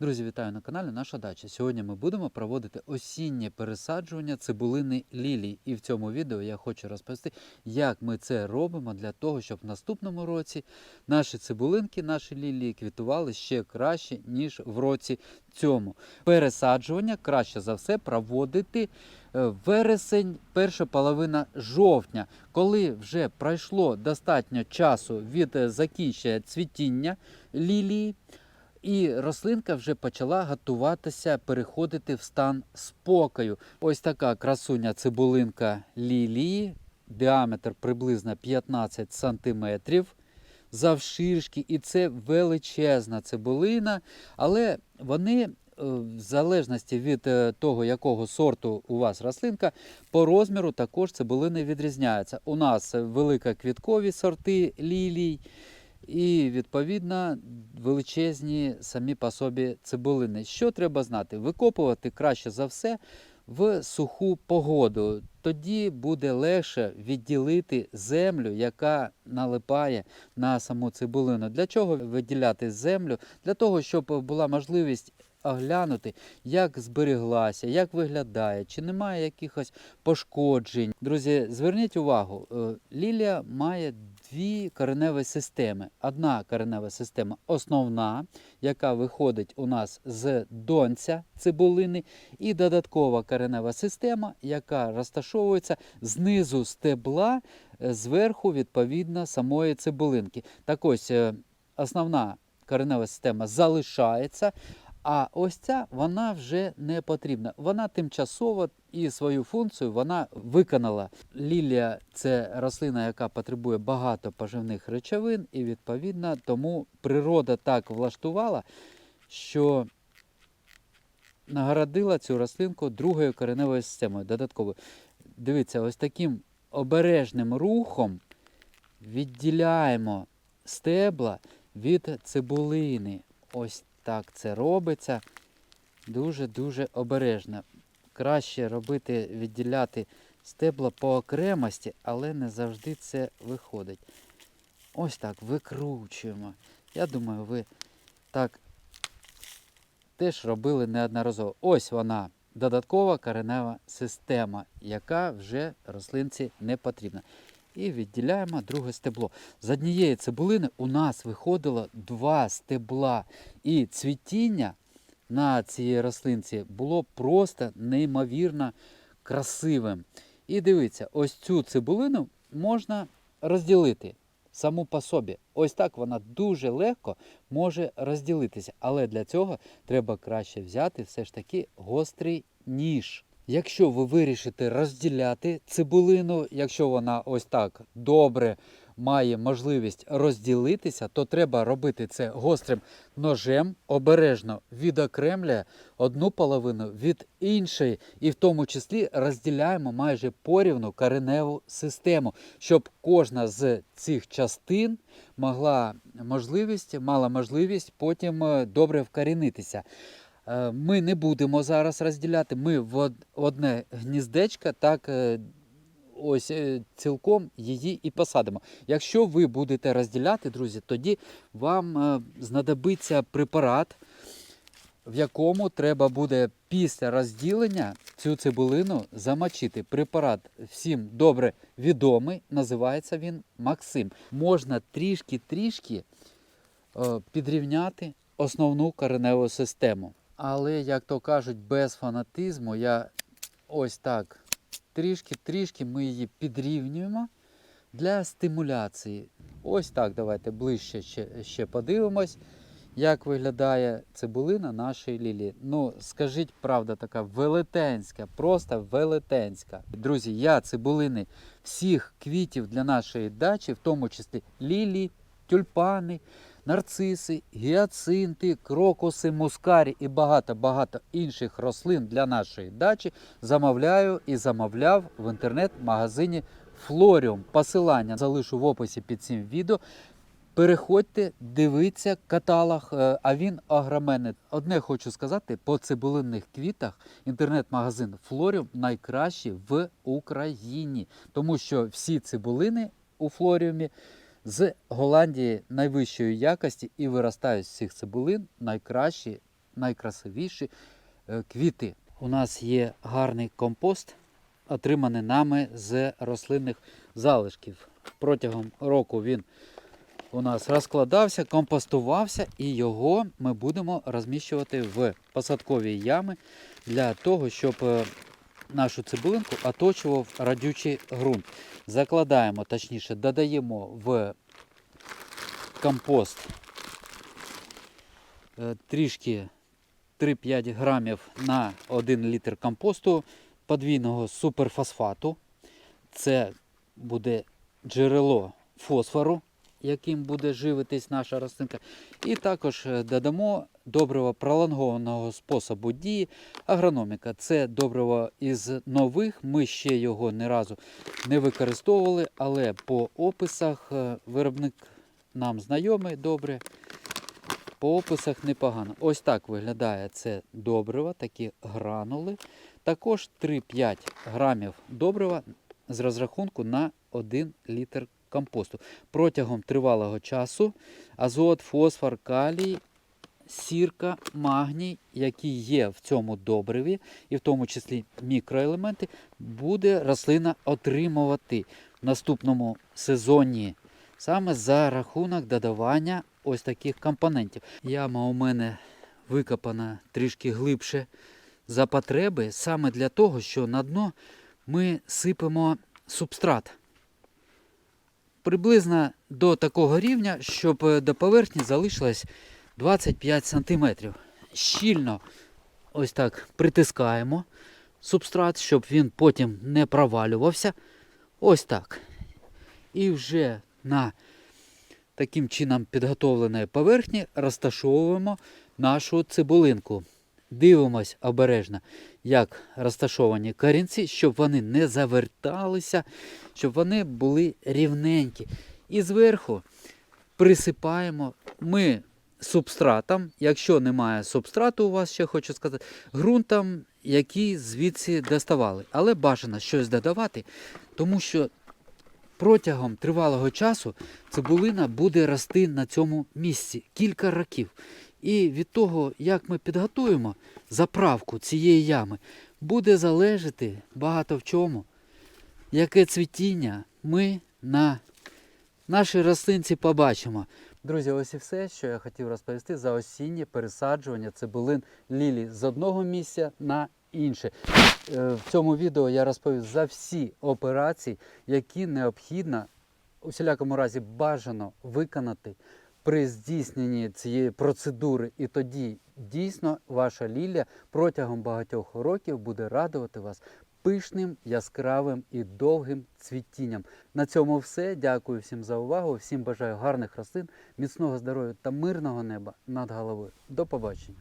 Друзі, вітаю на каналі Наша Дача. Сьогодні ми будемо проводити осіннє пересаджування цибулини лілій. І в цьому відео я хочу розповісти, як ми це робимо для того, щоб в наступному році наші цибулинки, наші лілії квітували ще краще, ніж в році цьому. Пересаджування краще за все проводити е, вересень, перша половина жовтня, коли вже пройшло достатньо часу від е, закінчення цвітіння лілії. І рослинка вже почала готуватися переходити в стан спокою. Ось така красуня цибулинка лілії, діаметр приблизно 15 сантиметрів завширшки, і це величезна цибулина, але вони. е, В залежності від е, того, якого сорту у вас рослинка, по розміру також цибулини відрізняються. У нас велика квіткові сорти лілій, і відповідно величезні самі по собі цибулини. Що треба знати? Викопувати краще за все в суху погоду. Тоді буде легше відділити землю, яка налипає на саму цибулину. Для чого виділяти землю? Для того, щоб була можливість оглянути, як зберіглася, як виглядає, чи немає якихось пошкоджень. Друзі, зверніть увагу, е, лілія має дві кореневі системи. Одна коренева система основна, яка виходить у нас з донця цибулини, і додаткова коренева система, яка розташовується знизу стебла, е, зверху, відповідно, самої цибулинки. Так ось е, основна коренева система залишається. А ось ця вона вже не потрібна. Вона тимчасово і свою функцію вона виконала. Лілія це рослина, яка потребує багато поживних речовин, і відповідно тому природа так влаштувала, що нагородила цю рослинку другою кореневою системою додатковою. Дивіться, ось таким обережним рухом відділяємо стебла від цибулини. Ось так це робиться. Дуже-дуже обережно. Краще робити, відділяти стебла по окремості, але не завжди це виходить. Ось так викручуємо. Я думаю, ви так теж робили неодноразово. Ось вона, додаткова коренева система, яка вже рослинці не потрібна. І відділяємо друге стебло. З однієї цибулини у нас виходило два стебла. І цвітіння на цій рослинці було просто неймовірно красивим. І дивіться, ось цю цибулину можна розділити саму по собі. Ось так вона дуже легко може розділитися. Але для цього треба краще взяти все ж таки гострий ніж. Якщо ви вирішите розділяти цибулину, якщо вона ось так добре має можливість розділитися, то треба робити це гострим ножем, обережно відокремлює одну половину від іншої, і в тому числі розділяємо майже порівну кореневу систему, щоб кожна з цих частин могла можливість, мала можливість потім е, добре вкорінитися. Е, Ми не будемо зараз розділяти. Ми в одне гніздечко так е, ось е, цілком її і посадимо. Якщо ви будете розділяти, друзі, тоді вам знадобиться препарат, в якому треба буде після розділення цю цибулину замочити. Препарат всім добре відомий, називається він Максим. Можна трішки-трішки підрівняти основну кореневу систему. Але, як то кажуть, без фанатизму я ось так трішки-трішки ми її підрівнюємо для стимуляції. Ось так, давайте ближче ще, ще подивимось, як виглядає цибулина нашої лілії. Ну, скажіть, правда, така велетенська, просто велетенська. Друзі, я цибулини всіх квітів для нашої дачі, в тому числі лілії, тюльпани, нарциси, гіацинти, крокуси, мускарі і багато-багато інших рослин для нашої дачі замовляю і замовляв в інтернет-магазині Флоріум. Посилання залишу в описі під цим відео. Переходьте, дивіться каталог, е, а він огроменний. Одне хочу сказати, по цибулинних квітах інтернет-магазин Флоріум найкращий в Україні, тому що всі цибулини у Флоріумі з Голландії найвищої якості і виростають з цих цибулин найкращі найкрасивіші е, квіти. У нас є гарний компост, отриманий нами з рослинних залишків. Протягом року він у нас розкладався, компостувався, і його ми будемо розміщувати в посадкові ями для того, щоб е, нашу цибулинку оточував радючий ґрунт. Закладаємо, точніше, додаємо в компост е, трішки 3-5 грамів на 1 літр компосту подвійного суперфосфату. Це буде джерело фосфору, яким буде живитись наша рослинка. І також е, додамо добриво пролонгованого способу дії агрономіка. Це добриво із нових. Ми ще його ні разу не використовували, але по описах е, виробник нам знайомий добре. По описах непогано. Ось так виглядає це добриво, такі гранули. Також 3-5 грамів добрива з розрахунку на 1 літр компосту. Протягом тривалого часу азот, фосфор, калій, сірка, магній, які є в цьому добриві, і в тому числі мікроелементи, буде рослина отримувати в наступному сезоні саме за рахунок додавання ось таких компонентів. Яма у мене викопана трішки глибше за потреби, саме для того, що на дно ми сипемо субстрат. Приблизно до такого рівня, щоб е, до поверхні залишилось 25 см. Щільно ось так притискаємо субстрат, щоб він потім не провалювався. Ось так. І вже на таким чином підготовленої поверхні розташовуємо нашу цибулинку. Дивимось обережно, як розташовані корінці, щоб вони не заверталися, щоб вони були рівненькі. І зверху присипаємо ми субстратом, якщо немає субстрату, у вас ще хочу сказати, ґрунтом, який звідси доставали. Але бажано щось додавати, тому що протягом тривалого часу цибулина буде рости на цьому місці кілька років. І від того, як ми підготуємо заправку цієї ями, буде залежати багато в чому, яке цвітіння ми на нашій рослинці побачимо. Друзі, ось і все, що я хотів розповісти за осіннє пересаджування цибулин лілій з одного місця на інше. Е, В цьому відео я розповів за всі операції, які необхідно у всілякому разі бажано виконати при здійсненні цієї процедури. І тоді дійсно ваша лілія протягом багатьох років буде радувати вас пишним, яскравим і довгим цвітінням. На цьому все. Дякую всім за увагу. Всім бажаю гарних рослин, міцного здоров'я та мирного неба над головою. До побачення.